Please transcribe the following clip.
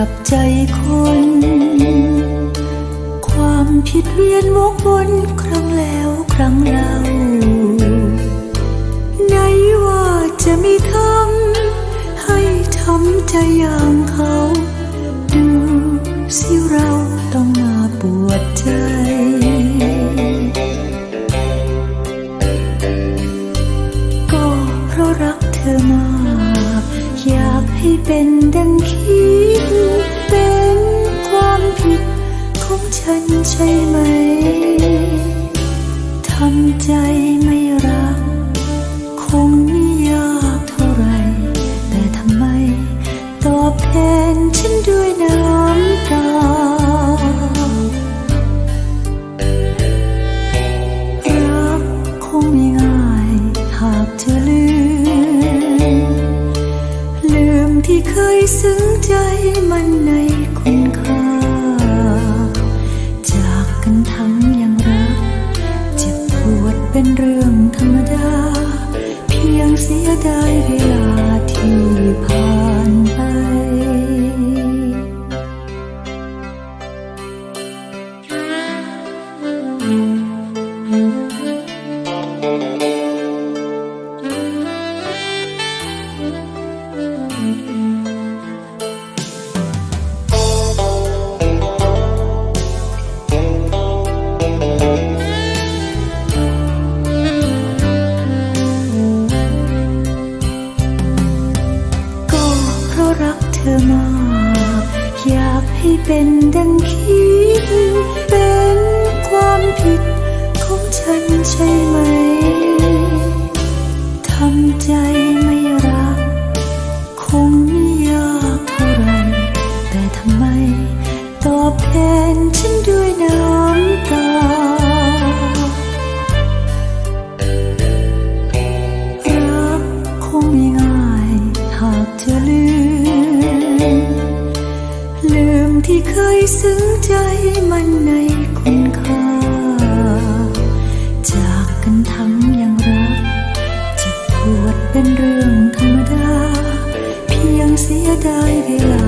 กับใจคน ความผิดเวียนวกวนครั้งแล้วครั้งเล่าไหนว่าจะไม่ทำให้ทำใจอย่างเขา ดูสิเราต้องมาปวดใจก็เพราะรักเธอมากอยากให้เป็นดังคิด ทำใจไม่รัก คงไม่ยากเท่าไร แต่ทำไมตอบแทนฉันด้วยน้ำตารักคงไม่ง่ายหากเธอลืม ลืมที่เคยซึ้งใจมันใน เป็นเรื่องธรรมดา เพียงเสียดายเวลาที่ผ่านไปก็ รักเธอมาก อยากให้เป็นดังคิด เป็นความผิดของฉันใช่ไหม ทำใจ ซึ้งใจมันในคุณค่า จากกันทั้งยังรักจ็บปวดเป็นเรื่องธรรมดา เพียงเสียดายเวลา